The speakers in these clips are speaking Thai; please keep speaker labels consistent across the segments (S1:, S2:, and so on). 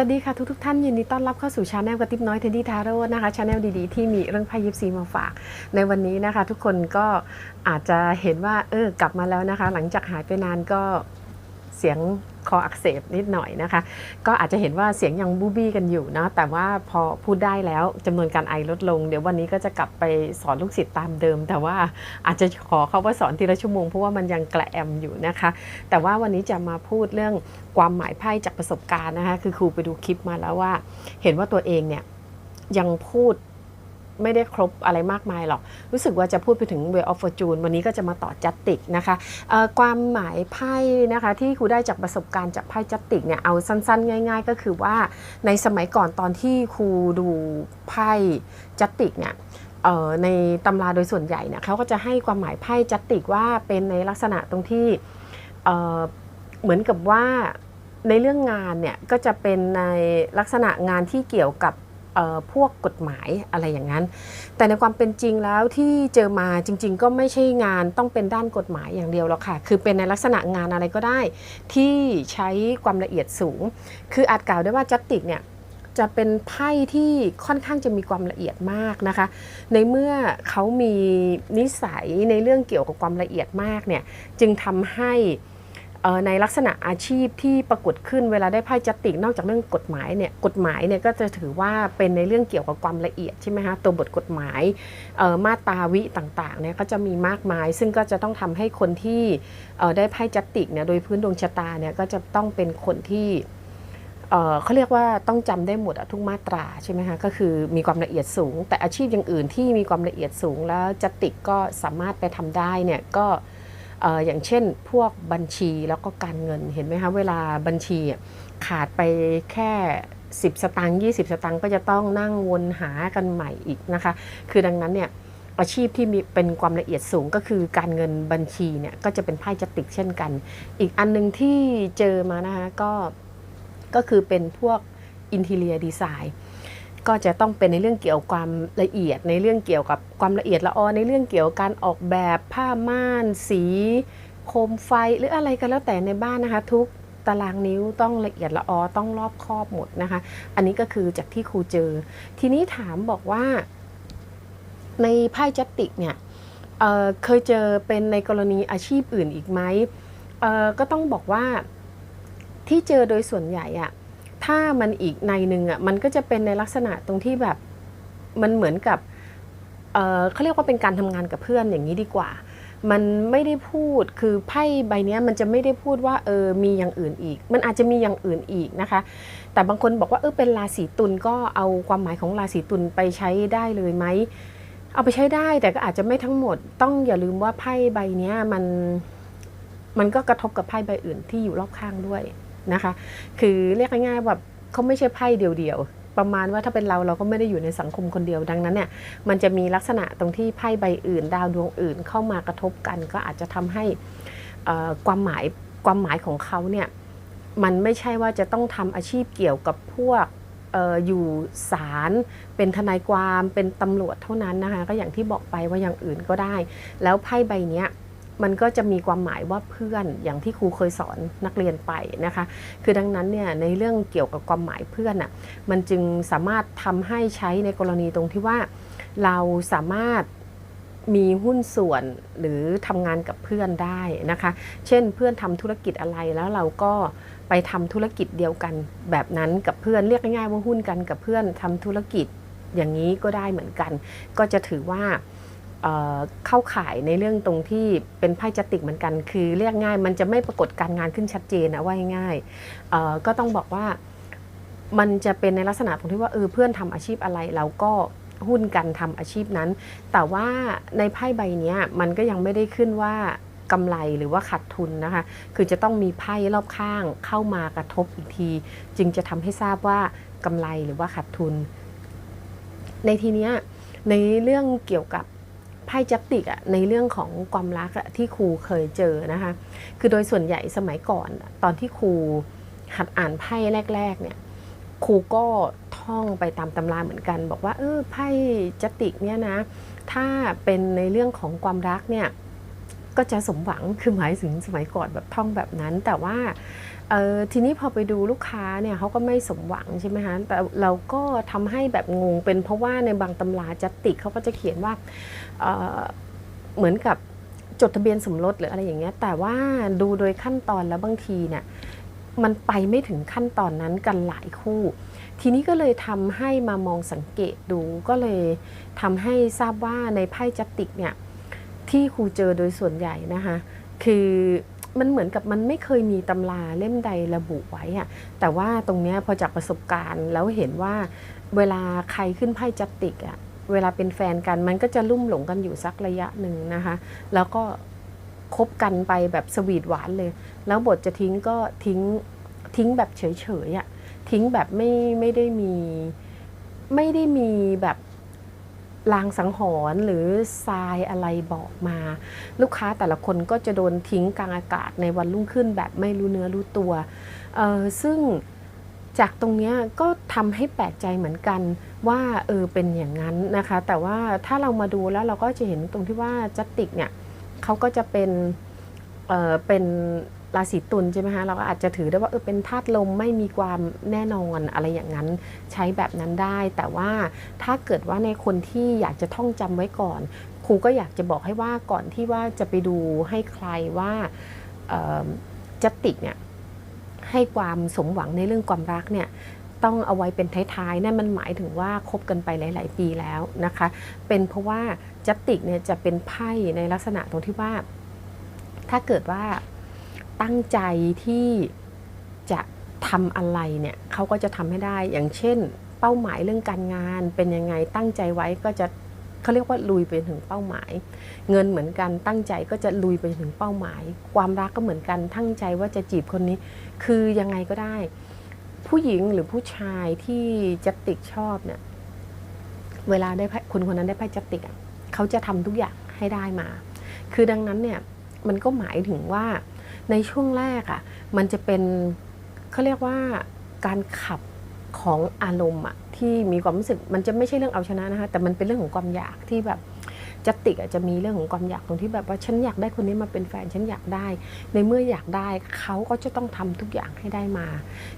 S1: วัสดีค่ะทุกทุกๆท่านยินดีต้อนรับเข้าสู่ชาแนลกระติบน้อยเทนดี้ทาโร่นะคะชาแนลดีๆ ที่มีเรื่องไพ่ยิปซีมาฝาก ในวันนี้นะคะ ทุกคนก็อาจจะเห็นว่า เออกลับมาแล้วนะคะ หลังจากหายไปนานก็เสียง คออักเสบนิดหน่อยนะคะ ก็อาจจะเห็นว่าเสียงยังบูบี้กันอยู่นะแต่ว่าพอพูดได้แล้วจำนวนการไอลดลง เดี๋ยววันนี้ก็จะกลับไปสอนลูกศิษย์ตามเดิม แต่ว่าอาจจะขอเขาว่าสอนทีละชั่วโมงเพราะว่ามันยังแกลแอมอยู่นะคะ แต่ว่าวันนี้จะมาพูดเรื่องความหมายไพ่จากประสบการณ์นะคะคือครูไปดูคลิปมาแล้วว่า เห็นว่าตัวเองเนี่ยยังพูด ไม่ได้ครบอะไรมากมายหรอก รู้สึกว่าจะพูดไปถึง Way of Fortune วันนี้ก็จะมาต่อจัตติกนะคะความหมายไพ่นะคะที่ครูได้จากประสบการณ์จากไพ่จัตติกเนี่ยเอาสั้นๆ ง่าย ๆ ก็คือว่าในสมัยก่อนตอนที่ครูดูไพ่จัตติกเนี่ยในตำราโดยส่วนใหญ่เนี่ยเขาก็จะให้ความหมายไพ่จัตติกว่าเป็นในลักษณะตรงที่เเหมือนกับว่าในเรื่องงานเนี่ยก็จะเป็นในลักษณะงานที่เกี่ยวกับ พวกกฎหมายอะไรอย่างนั้น แต่ในความเป็นจริงแล้วที่เจอมาจริง ๆ ก็ไม่ใช่งานต้องเป็นด้านกฎหมายอย่างเดียวหรอกค่ะ คือเป็นในลักษณะงานอะไรก็ได้ ที่ใช้ความละเอียดสูง คืออาจกล่าวได้ว่าจัตติกเนี่ยจะเป็นไพ่ที่ค่อนข้างจะมีความละเอียดมากนะคะ ในเมื่อเขามีนิสัยในเรื่องเกี่ยวกับความละเอียดมากเนี่ยจึงทำให้ ในลักษณะอาชีพที่ปรากฏขึ้นเวลาได้ไพ่จัตติกนอกจากเรื่องกฎหมายเนี่ยกฎหมายเนี่ยก็จะถือว่าเป็นในเรื่องเกี่ยวกับความละเอียดใช่ไหมคะตัวบทกฎหมายมาตราวิต่างๆเนี่ยก็จะมีมากมาย ซึ่งก็จะต้องทำให้คนที่ได้ไพ่จัตติกเนี่ยโดยพื้นดวงชะตาเนี่ยก็จะต้องเป็นคนที่เขาเรียกว่าต้องจำได้หมดทุกมาตราใช่ไหมคะก็คือมีความละเอียดสูง แต่อาชีพอย่างอื่นที่มีความละเอียดสูง แล้วจัตติกก็สามารถไปทำได้เนี่ยก็ อย่างเช่นพวกบัญชีแล้วก็การเงินเห็นไหมคะเวลาบัญชีขาดไปแค่ 10 สตางค์20 สตางค์ก็จะต้องนั่งวนหากันใหม่อีกนะคะ คือดังนั้นเนี่ยอาชีพที่มีเป็นความละเอียดสูงก็คือการเงินบัญชีเนี่ยก็จะเป็นไพ่จัติกเช่นกัน อีกอันหนึงที่เจอมานะคะก็ก็คือเป็นพวก interior design ก็จะต้องเป็นในเรื่องเกี่ยวความละเอียดในเรื่องเกี่ยวกับความละเอียดละออในเรื่องเกี่ยวกับการออกแบบผ้าม่าน สีโคมไฟหรืออะไรก็แล้วแต่ในบ้านนะคะ ทุกตารางนิ้วต้องละเอียดละออต้องรอบคอบหมดนะคะ อันนี้ก็คือจากที่ครูเจอ ทีนี้ถามบอกว่า ในไพ่จัตติกเนี่ยเเคยเจอเป็นในกรณีอาชีพอื่นอีกไหมก็ต้องบอกว่าที่เจอโดยส่วนใหญ่อะ ถ้ามันอีกในหนึ่งอะมันก็จะเป็นในลักษณะตรงที่แบบมันเหมือนกับเเขาเรียกว่าเป็นการทำงานกับเพื่อนอย่างนี้ดีกว่า มันไม่ได้พูดคือไพ่ใบนี้มันจะไม่ได้พูดว่าเออมีอย่างอื่นอีก มันอาจจะมีอย่างอื่นอีกนะคะ แต่บางคนบอกว่าเออเป็นราศีตุลก็เอาความหมายของราศีตุลไปใช้ได้เลยไหมเอาไปใช้ได้แต่ก็อาจจะไม่ทั้งหมด ต้องอย่าลืมว่าไพ่ใบนี้มันมันก็กระทบกับไพ่ใบอื่นที่อยู่รอบข้างด้วย นะคะ คือเรียกง่ายๆว่าเขาไม่ใช่ไพ่เดียวๆ ประมาณว่าถ้าเป็นเราเราก็ไม่ได้อยู่ในสังคมคนเดียวดังนั้นเนี่ยมันจะมีลักษณะตรงที่ไพ่ใบอื่น ดาวดวงอื่นเข้ามากระทบกัน ก็อาจจะทำให้ความหมายความหมายของเขาเนี่ยมันไม่ใช่ว่าจะต้องทำอาชีพเกี่ยวกับพวกอออยู่ศาลเป็นทนายความเป็นตำรวจเท่านั้นนะคะ ก็อย่างที่บอกไปว่าอย่างอื่นก็ได้ แล้วไพ่ใบเนี้ย มันก็จะมีความหมายว่าเพื่อนอย่างที่ครูเคยสอนนักเรียนไปนะคะ คือดังนั้นเนี่ยในเรื่องเกี่ยวกับความหมายเพื่อนอะมันจึงสามารถทำให้ใช้ในกรณีตรงที่ว่า เราสามารถมีหุ้นส่วนหรือทำงานกับเพื่อนได้นะคะ เช่นเพื่อนทำธุรกิจอะไรแล้วเราก็ไปทำธุรกิจเดียวกัน แบบนั้นกับเพื่อนเรียกง่ายๆว่าหุ้นกันกับเพื่อนทำธุรกิจอย่างนี้ก็ได้เหมือนกัน ก็จะถือว่า เข้าข่ายในเรื่องตรงที่เป็นไพ่จัติกเหมือนกัน คือเรียกง่าย มันจะไม่ปรากฏการงานขึ้นชัดเจนนะว่าง่ายก็ต้องบอกว่ามันจะเป็นในลักษณะตรงที่ว่าเออเพื่อนทำอาชีพอะไรเราก็หุ้นกันทำอาชีพนั้น แต่ว่าในไพ่ใบนี้มันก็ยังไม่ได้ขึ้นว่ากำไรหรือว่าขาดทุนนะคะ คือจะต้องมีไพ่รอบข้างเข้ามากระทบอีกที จึงจะทำให้ทราบว่ากำไรหรือว่าขาดทุน ในทีเนี้ยในเรื่องเกี่ยวกับ ไพ่จัตติกอะในเรื่องของความรักอะที่ครูเคยเจอนะคะ คือโดยส่วนใหญ่สมัยก่อน ตอนที่ครูหัดอ่านไพ่แรก ๆ เนี่ยครูก็ท่องไปตามตำราเหมือนกัน บอกว่าเออไพ่จัตติกเนี่ยนะ ถ้าเป็นในเรื่องของความรักเนี่ย ก็จะสมหวังคือหมายถึงสมัยก่อนแบบท่องแบบนั้น แต่ว่าทีนี้พอไปดูลูกค้าเนี่ยเขาก็ไม่สมหวังใช่ไหมคะแต่เราก็ทำให้แบบงงเป็นเพราะว่าในบางตำราจัตติเขาก็จะเขียนว่าเเหมือนกับจดทะเบียนสมรสหรืออะไรอย่างเงี้ย แต่ว่าดูโดยขั้นตอนแล้วบางทีเนี่ยมันไปไม่ถึงขั้นตอนนั้นกันหลายคู่ ทีนี้ก็เลยทำให้มามองสังเกตดูก็เลยทำให้ทราบว่าในไพ่จัตติกเนี่ย ที่ครูเจอโดยส่วนใหญ่นะคะ คือมันเหมือนกับมันไม่เคยมีตำราเล่มใดระบุไว้อะแต่ว่าตรงเนี้ยพอจากประสบการณ์แล้วเห็นว่าเวลาใครขึ้นไพ่จัตติกอะเวลาเป็นแฟนกันมันก็จะลุ่มหลงกันอยู่สักระยะหนึ่งนะคะ แล้วก็คบกันไปแบบสวีทหวานเลย แล้วบทจะทิ้งก็ทิ้งทิ้งแบบเฉยๆอะทิ้งแบบไม่ไม่ได้มีไม่ได้มีแบบ ลางสังหรณ์หรือทรายอะไรบอกมา ลูกค้าแต่ละคนก็จะโดนทิ้งกลางอากาศในวันรุ่งขึ้นแบบไม่รู้เนื้อรู้ตัวเออซึ่งจากตรงนี้ก็ทำให้แปลกใจเหมือนกันว่าเออเป็นอย่างนั้นนะคะ แต่ว่าถ้าเรามาดูแล้วเราก็จะเห็นตรงที่ว่าจัตติกเนี่ยเขาก็จะเป็นเออเป็น ราศีตุลใช่ไหมคะเราก็อาจจะถือได้ว่าเออเป็นธาตุลมไม่มีความแน่นอนอะไรอย่างนั้นใช้แบบนั้นได้ แต่ว่าถ้าเกิดว่าในคนที่อยากจะท่องจำไว้ก่อน ครูก็อยากจะบอกให้ว่าก่อนที่ว่าจะไปดูให้ใครว่าจัตติกเนี่ยให้ความสมหวังในเรื่องความรักเนี่ยต้องเอาไว้เป็นท้ายๆนั่นมันหมายถึงว่าคบกันไปหลาย ๆ ปีแล้วนะคะ เป็นเพราะว่าจัตติกเนี่ยจะเป็นไพ่ในลักษณะตรงที่ว่า ถ้าเกิดว่า ตั้งใจที่จะทำอะไรเนี่ยเขาก็จะทำให้ได้ อย่างเช่น เป้าหมายเรื่องการงานเป็นยังไงตั้งใจไว้ก็จะเขาเรียกว่าลุยไปถึงเป้าหมาย เงินเหมือนกันตั้งใจก็จะลุยไปถึงเป้าหมาย ความรักก็เหมือนกันตั้งใจว่าจะจีบคนนี้ คือยังไงก็ได้ ผู้หญิงหรือผู้ชายที่จัตติกชอบเนี่ยเวลาได้คนคนนั้นได้ไพ่จัตติกอะเขาจะทำทุกอย่างให้ได้มา คือดังนั้นเนี่ยมันก็หมายถึงว่า ในช่วงแรกอะมันจะเป็นเขาเรียกว่าการขับของอารมณ์อะที่มีความรู้สึกมันจะไม่ใช่เรื่องเอาชนะนะคะแต่มันเป็นเรื่องของความอยากที่แบบจัตติกอะจะมีเรื่องของความอยากตรงที่แบบว่าฉันอยากได้คนนี้มาเป็นแฟนฉันอยากได้ ในเมื่ออยากได้เขาก็จะต้องทำทุกอย่างให้ได้มา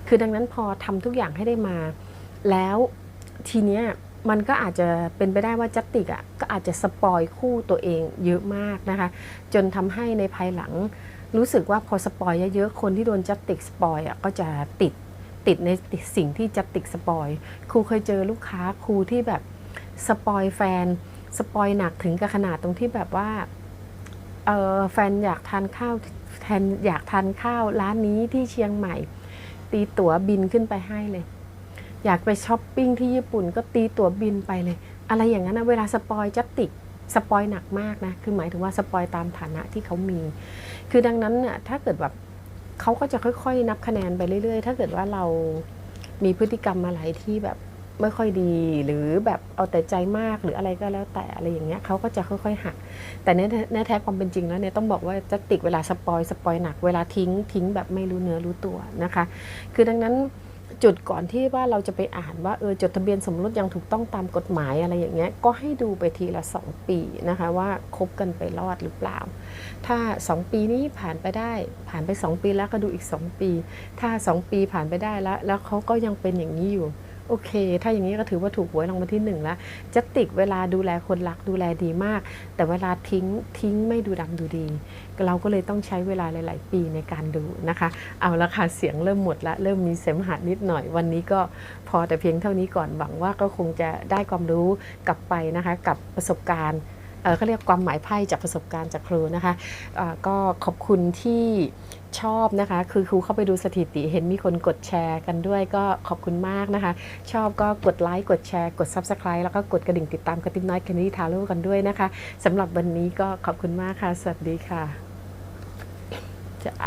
S1: คือดังนั้นพอทำทุกอย่างให้ได้มา แล้วทีเนี้ยมันก็อาจจะเป็นไปได้ว่าจัตติกอะก็อาจจะสปอยคู่ตัวเองเยอะมากนะคะ จนทำให้ในภายหลัง รู้สึกว่าพอสปอยเยอะๆ คนที่โดนจัตติกสปอยอะก็จะติดติดในสิ่งที่จัตติกสปอยครูเคยเจอลูกค้าครูที่แบบสปอยแฟนสปอยหนักถึงกับขนาดตรงที่แบบว่าเออแฟนอยากทานข้าวแทนอยากทานข้าวร้านนี้ที่เชียงใหม่ ตีตั๋วบินขึ้นไปให้เลย อยากไปช้อปปิ้งที่ญี่ปุ่นก็ตีตั๋วบินไปเลย อะไรอย่างนั้นนะเวลาสปอยจัตติก สปอยหนักมากนะ คือหมายถึงว่าสปอยตามฐานะที่เขามี คือดังนั้นน่ะถ้าเกิดแบบเขาก็จะค่อยๆ นับคะแนนไปเรื่อยๆ ถ้าเกิดว่าเรามีพฤติกรรมอะไรที่แบบไม่ค่อยดี หรือแบบเอาแต่ใจมากหรืออะไรก็แล้วแต่อะไรอย่างเงี้ยเขาก็จะค่อยๆหัก แต่ในในแท้ความเป็นจริงแล้วเนี่ยต้องบอกว่าจะติดเวลาสปอยสปอยหนักเวลาทิ้งทิ้งแบบไม่รู้เนื้อรู้ตัวนะคะ คือดังนั้น จุดก่อนที่ว่าเราจะไปอ่านว่าเออจดทะเบียนสมรสยังถูกต้องตามกฎหมายอะไรอย่างเงี้ยก็ให้ดูไปทีละ 2 ปีนะคะว่าคบกันไปรอดหรือเปล่า ถ้า 2 ปีนี้ผ่านไปได้ผ่านไป 2 ปีแล้วก็ดูอีก 2 ปี ถ้า 2 ปีผ่านไปได้แล้ว แล้วเขาก็ยังเป็นอย่างนี้อยู่ โอเค ถ้าอย่างนี้ก็ถือว่าถูกหวยรางวัลที่หนึ่งแล้วจะติกเวลาดูแลคนรักดูแลดีมาก แต่เวลาทิ้งทิ้งไม่ดูดำดูดี เราก็เลยต้องใช้เวลาหลาย ๆ ปีในการดูนะคะ เอาละค่ะเสียงเริ่มหมดละเริ่มมีเสมหะนิดหน่อย วันนี้ก็พอแต่เพียงเท่านี้ก่อนหวังว่าก็คงจะได้ความรู้กลับไปนะคะ กับประสบการณ์ เอ่อเขาเรียกความหมายไพ่จากประสบการณ์จากครูนะคะก็ขอบคุณที่ชอบนะคะ คือครูเข้าไปดูสถิติเห็นมีคนกดแชร์กันด้วยก็ขอบคุณมากนะคะ ชอบก็กดไลค์กดแชร์ กด Subscribe แล้วก็กดกระดิ่งติดตามกระติ๊บน้อยแคนดี้ทาโร่กันด้วยนะคะสำหรับวันนี้ก็ขอบคุณมากค่ะ สวัสดีค่ะจะไอ